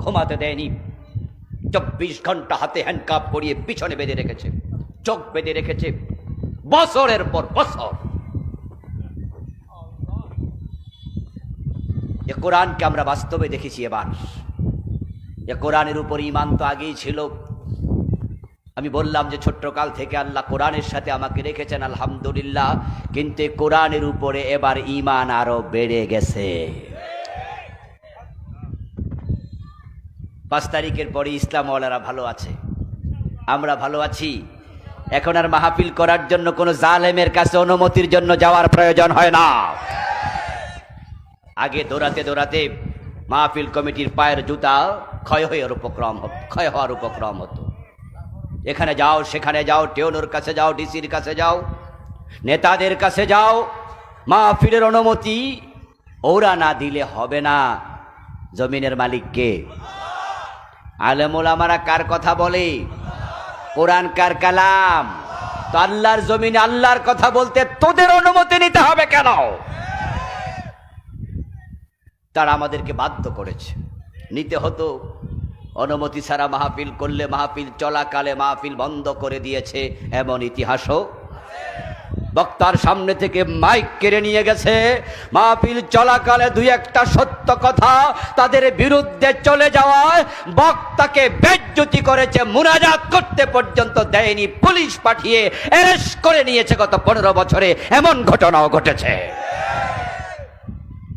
ঘুমাতে দেয়নি। চব্বিশ ঘণ্টা হাতে হ্যান্ডকাপ পরিয়ে পিছনে বেঁধে রেখেছে। চোখ বেঁধে রেখেছে। বছরের পর বছর। এ কোরআনকে আমরা বাস্তবে দেখেছি এবার। এ কোরআনের উপর ইমান তো আগেই ছিল। আমি বললাম যে ছোট্টকাল থেকে আল্লাহ কোরআনের সাথে আমাকে রেখেছেন, আলহামদুলিল্লাহ। কিন্তু কোরআনের উপরে এবার ইমান আরও বেড়ে গেছে। পাঁচ তারিখের পরে ইসলামওয়ালারা ভালো আছে। আমরা ভালো আছি। এখন আর মাহফিল করার জন্য কোনো জালেমের কাছে অনুমতির জন্য যাওয়ার প্রয়োজন হয় না। আগে দৌড়াতে দৌড়াতে মাহফিল কমিটির পায়ের জুতা ক্ষয় হওয়ার উপক্রম ক্ষয় হওয়ার উপক্রম হতো। এখানে যাও, সেখানে যাও, টেউনোর কাছে যাও, ডিসির কাছে যাও, নেতাদের কাছে যাও, মাহফিলের অনুমতি ওরা না দিলে হবে না। জমিনের মালিককে আলেমুল আমারা কার কথা বলে? কোরআন কার কালাম? তো আল্লাহর জমিনে আল্লাহর কথা বলতে তোদের অনুমতি নিতে হবে কেন? তারা আমাদেরকে বাধ্য করেছে। নিতে হতো। অনুমতি ছাড়া মাহফিল করলে মাহফিল চলাকালে মাহফিল বন্ধ করে দিয়েছে। এমন ইতিহাসও বক্তার সামনে থেকে মাইক কেড়ে নিয়ে গেছে। মাহফিল চলাকালে দুই একটা সত্য কথা তাদের বিরুদ্ধে চলে যাওয়ায় বক্তাকে বেজ্জতি করেছে, মুনাজাত করতে পর্যন্ত দেয়নি, পুলিশ পাঠিয়ে অ্যারেস্ট করে নিয়েছে গত পনেরো বছরে। এমন ঘটনাও ঘটেছে।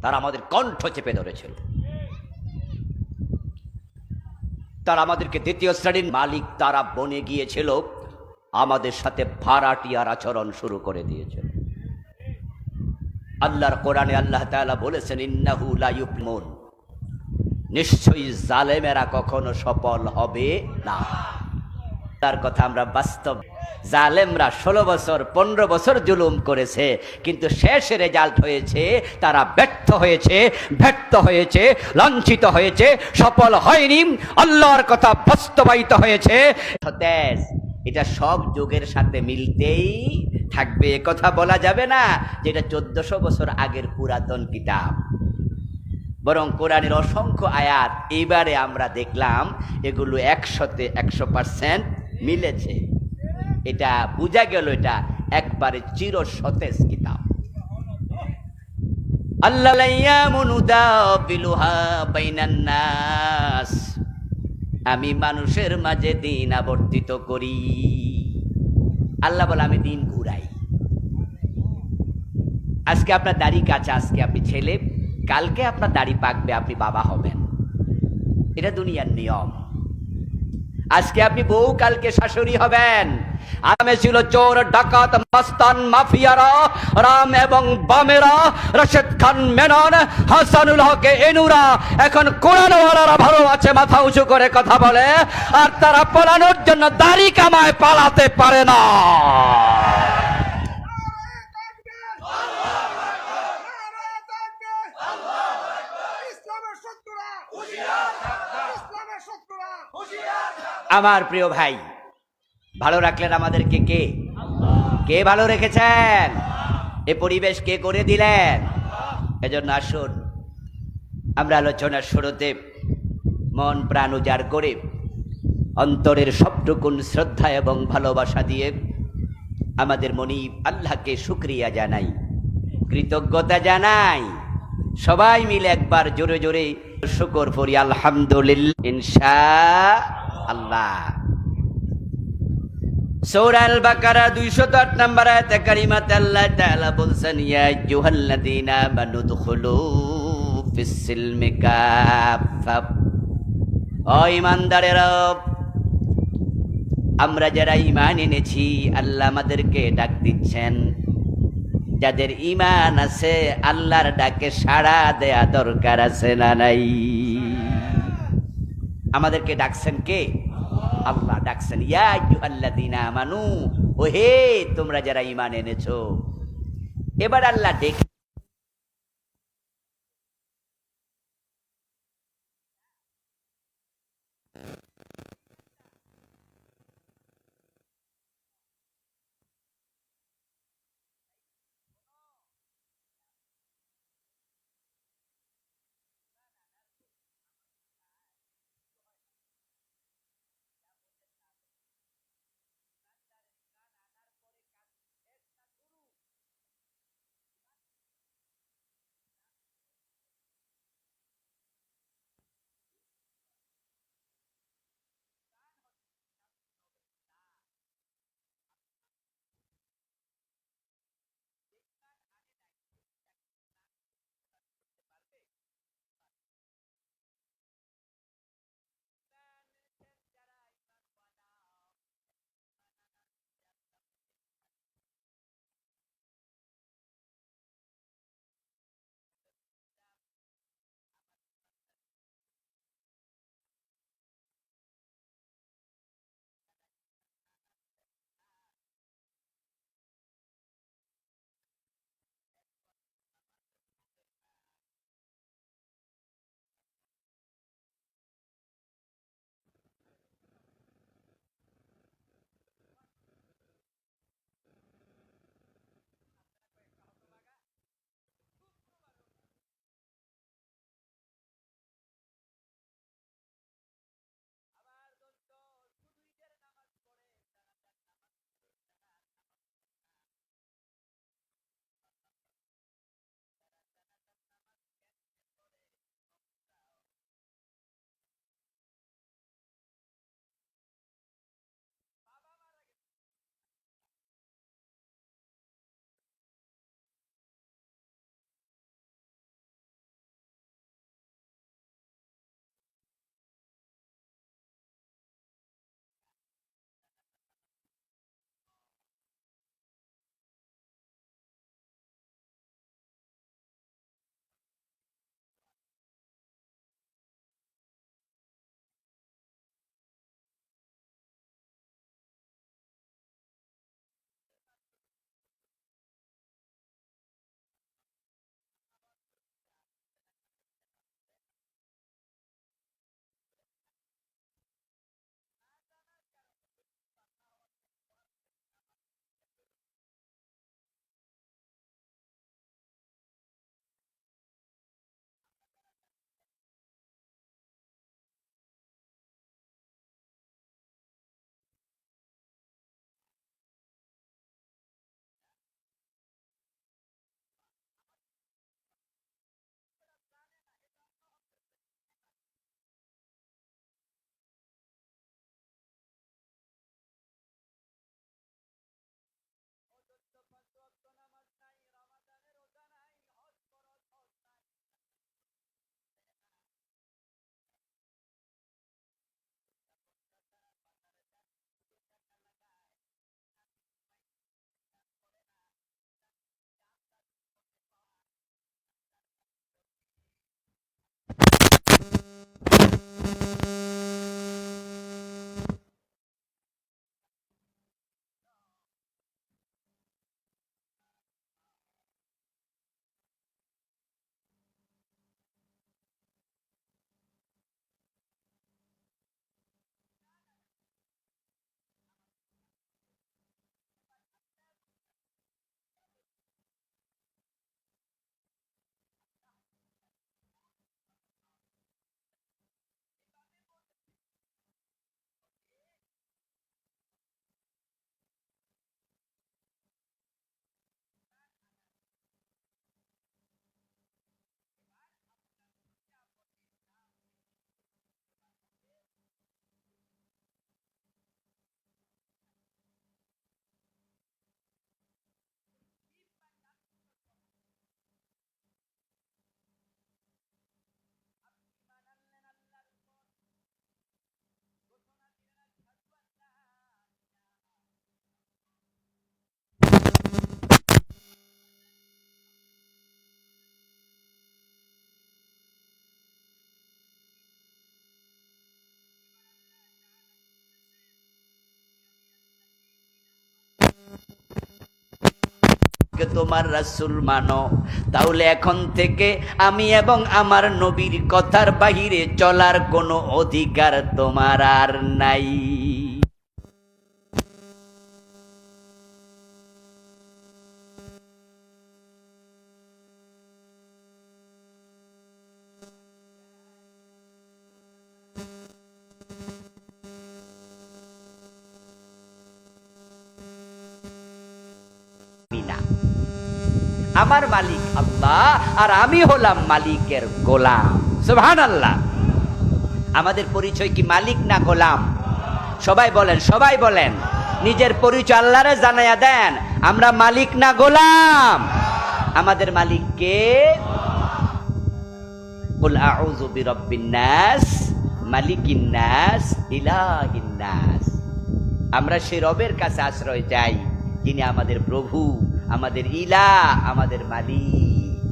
তারা আমাদের কণ্ঠ চেপে ধরেছিল। তারা আমাদেরকে দ্বিতীয় শ্রেণির মালিক, তারা বনে গিয়েছিল। আমাদের সাথে ভাড়াটিয়ার আচরণ শুরু করে দিয়েছিল আল্লাহর কোরআনে আল্লাহ তাআলা বলেছেন, ইন্নাহু নিশ্চয়ই জালেমেরা কখনো সফল হবে না। তার কথা আমরা বাস্তব। জালেমরা ষোলো বছর, পনেরো বছর জুলুম করেছে, কিন্তু শেষ রেজাল্ট হয়েছে, তারা ব্যর্থ হয়েছে ব্যর্থ হয়েছে, লাঞ্ছিত হয়েছে, সফল হয়নি, আল্লাহর কথা বাস্তবায়িত হয়েছে। সতেজ। এটা সব যুগের সাথে মিলতেই থাকবে। কথা বলা যাবে না যেটা চোদ্দশো বছর আগের পুরাতন কিতাব। বরং কোরআনের অসংখ্য আয়াত এইবারে আমরা দেখলাম, এগুলো একশোতে একশো পার্সেন্ট মিলেছে। এটা বোঝা গেল এটা একবারে চির সতেজ কিতাব। আল্লাহ আমি মানুষের মাঝে দিন আবর্তিত করি। আল্লাহ বলে, আমি দিন ঘুরাই। আজকে আপনার দাড়ি কাছে আজকে আপনি ছেলে, কালকে আপনার দাড়ি পাকবে, আপনি বাবা হবেন। এটা দুনিয়ার নিয়ম। আজকে আপনি বউ, কালকে শাশুড়ি হবেন। আরামে ছিল চোর, ডাকাত, মাস্তান, মাফিয়ারা, রাম এবং বামেরা, রশেদ খান, মেনন, হাসানুল হকে, এনুরা। এখন কোরআনওয়ালারা ভালো আছে, মাথা উঁচু করে কথা বলে, আর তারা পালানোর জন্য দাড়ি কামায় পালাতে পারে না। আমার প্রিয় ভাই, ভালো রাখলেন আমাদেরকে কে? কে ভালো রেখেছেন? এ পরিবেশ কে করে দিলেন? এজন্য আসুন, আমরা আলোচনার শুরুতে মন প্রাণ উজাড় করে অন্তরের সবটুকুন শ্রদ্ধা এবং ভালোবাসা দিয়ে আমাদের মনি আল্লাহকে শুক্রিয়া জানাই, কৃতজ্ঞতা জানাই, সবাই মিলে একবার জোরে জোরে শুকর করি, আলহামদুলিল্লাহ ইনশা আল্লাহ সৌরাল বাকারা দুইশত আট বলছেন, ইয়া ও আমরা যারা ঈমান এনেছি, আল্লাহ আমাদেরকে ডাক দিচ্ছেন। যাদের ইমান আছে, আল্লাহর ডাকে সাড়া দেয়া দরকার আছে না নাই? আমাদেরকে ডাকছেন কে? আল্লাহ ডাকছেন, ইয়া দিনা মানু ও হে তোমরা যারা ইমান এনেছো। এবার আল্লাহ ডেকে তোমার রাসুল মানো? তাহলে এখন থেকে আমি এবং আমার নবীর কথার বাহিরে চলার কোনো অধিকার তোমার আর নাই না আমার মালিক আল্লাহ, আর আমি হলাম মালিকের গোলাম। সুবহান আল্লাহ আমাদের পরিচয় কি মালিক না গোলাম? সবাই বলেন সবাই বলেন। নিজের পরিচয় আল্লাহরে জানাইয়া দেন, আমরা মালিক না গোলাম? আমাদের মালিক কে? আমরা সেই রবের কাছে আশ্রয় যাই যিনি আমাদের প্রভু। আমাদের ইলা আমাদের মালিক।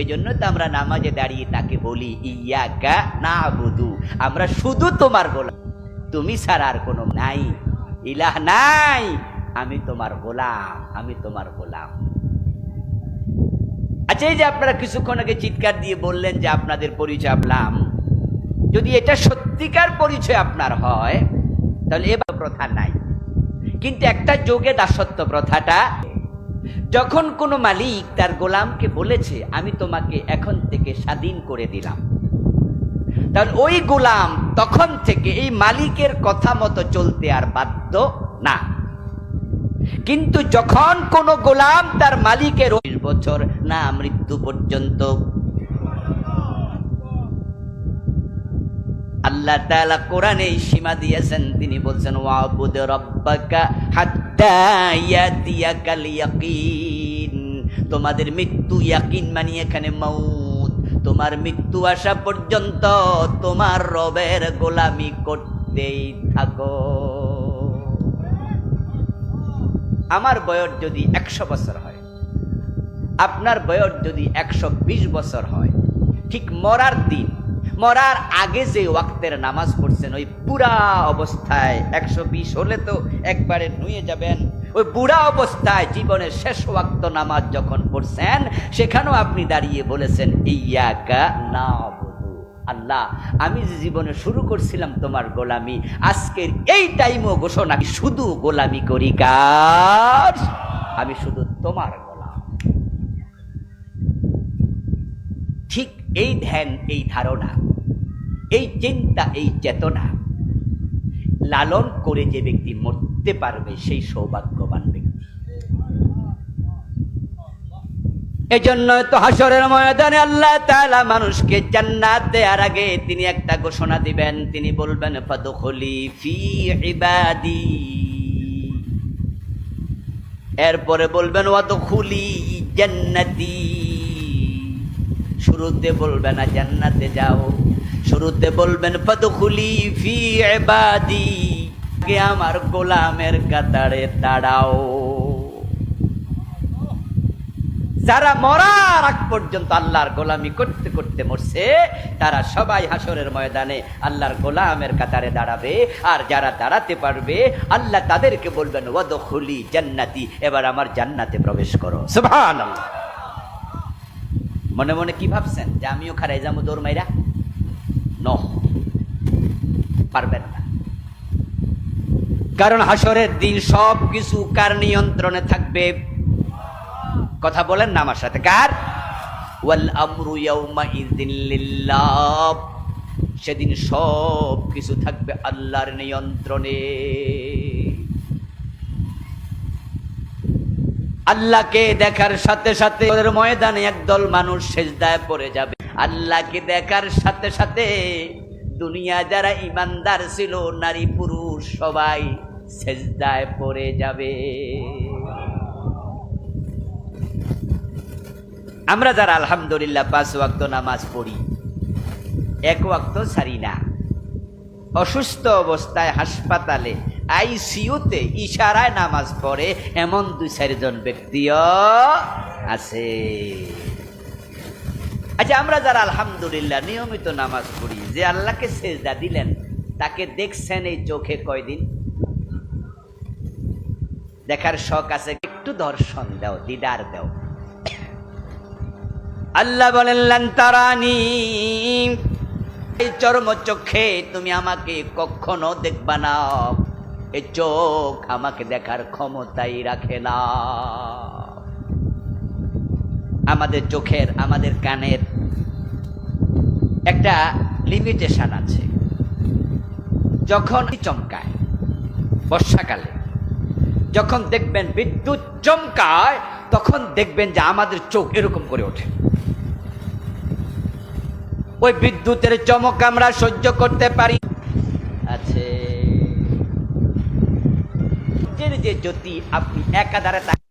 এই জন্য তো আমরা নামাজে দাঁড়িয়ে তাকে বলি, ইয়াকা না বুধু আমরা শুধু তোমার গোলাম। তুমি ছাড়া আর কোনো নাই। ইলাহ নাই। আমি তোমার গোলাম, আমি তোমার গোলাম। আচ্ছা এই যে আপনারা কিছুক্ষণ আগে চিৎকার দিয়ে বললেন যে আপনাদের পরিচয় আপলাম যদি এটা সত্যিকার পরিচয় আপনার হয়, তাহলে এবার প্রথা নাই। কিন্তু একটা যোগে দাসত্ব প্রথাটা, যখন কোনো মালিক তার গোলামকে বলেছে, আমি তোমাকে এখন থেকে স্বাধীন করে দিলাম। তাহলে ওই গোলাম তখন থেকে এই মালিকের কথা মতো চলতে আর বাধ্য না। কিন্তু যখন কোনো গোলাম তার মালিকের বছর না মৃত্যু পর্যন্ত আল্লাহ তাআলা কোরআনে এই সীমা দিয়েছেন। তিনি বলছেন ইয়াকিন। তোমাদের মৃত্যু ইয়াকিন মানে এখানে মউত। তোমার মৃত্যু আসা পর্যন্ত তোমার রবের গোলামি করতেই থাকো। আমার বয়স যদি একশো বছর হয়, আপনার বয়স যদি একশো বিশ বছর হয়, ঠিক মরার দিন মরার আগে যে ওয়াক্তের নামাজ পড়ছেন, ওই পুরা অবস্থায় একশো বিশ হলে তো একবারে নুয়ে যাবেন। ওই বুড়া অবস্থায় জীবনের শেষ ওয়াক্ত নামাজ যখন পড়ছেন, সেখানেও আপনি দাঁড়িয়ে বলেছেন, ইয়াকা না আল্লাহ, আমি যে জীবনে শুরু করছিলাম তোমার গোলামি, আজকের এই টাইমও ঘোষণা শুধু গোলামি করি কাজ আমি শুধু তোমার গোলাম ঠিক এই ধ্যান, এই ধারণা, এই চিন্তা, এই চেতনা লালন করে যে ব্যক্তি মরতে পারবে, সেই সৌভাগ্যবান ব্যক্তি। এজন্য তো হাসরের ময়দানে আল্লাহ তাআলা মানুষকে জান্নাত দেওয়ার আগে তিনি একটা ঘোষণা দিবেন। তিনি বলবেন, ফাদখুলি ফি ইবাদি। এরপরে বলবেন, ওয়াদখুলি জান্নাতি। শুরুতে বলবেন না, জান্নাতে যাও। শুরুতে বলবেন, ফাদখুলি ফি ইবাদি কে আমার গোলামের কাতারে দাঁড়াও। যারা মরার আগ পর্যন্ত আল্লাহর গোলামি করতে করতে মরছে, তারা সবাই হাসরের ময়দানে আল্লাহর গোলামের কাতারে দাঁড়াবে, আর যারা দাঁড়াতে পারবে, আল্লাহ তাদেরকে বলবেন, ওয়াদখুলি জান্নাতি এবার আমার জান্নাতে প্রবেশ করো। সুবহানাল্লাহ। মনে মনে কি ভাবছেন? যে আমিও খারাই যাব দৌড় মাইরা? ন পারবেন না। কারণ হাসরের দিন সব কিছু কার নিয়ন্ত্রণে থাকবে? কথা বলেন না আমার সাথে। কার? ওয়াল আমরু ইয়াউমা ইযিন লিল্লাহ। সেদিন সব কিছু থাকবে আল্লাহর নিয়ন্ত্রণে। আল্লাহকে দেখার সাথে সাথে ওদের ময়দানে একদল মানুষ সেজদায় পড়ে যাবে। আল্লাহকে দেখার সাথে সাথে দুনিয়া যারা ইমানদার ছিল, নারী পুরুষ সবাই সেজদায় পড়ে যাবে। আমরা যারা আলহামদুলিল্লাহ পাঁচ ওয়াক্ত নামাজ পড়ি, এক ওয়াক্ত ছাড়ি না। অসুস্থ অবস্থায় হাসপাতালে আইসিইউতে ইশারায় নামাজ পড়ে এমন দুই চারজন ব্যক্তিও আছে। আচ্ছা আমরা যারা আলহামদুলিল্লাহ নিয়মিত নামাজ পড়ি, যে আল্লাহকে সেজদা দিলেন, তাকে দেখছেন এই চোখে কয়দিন? দেখার শখ আছে? একটু দর্শন দাও, দিদার দাও। আল্লাহ বলেন লান্তারানি এই চরম চোখে তুমি আমাকে কখনো দেখবা না। এই চোখ আমাকে দেখার ক্ষমতাই রাখে না। আমাদের চোখের, আমাদের কানের একটা লিমিটেশন আছে। যখন চমকায়, বর্ষাকালে, যখন দেখবেন বিদ্যুৎ চমকায়, তখন দেখবেন যে আমাদের চোখ এরকম করে ওঠে। ওই বিদ্যুতের চমক আমরা সহ্য করতে পারি। আছে। সূর্যের যে জ্যোতি আপনি একাধারে তাকান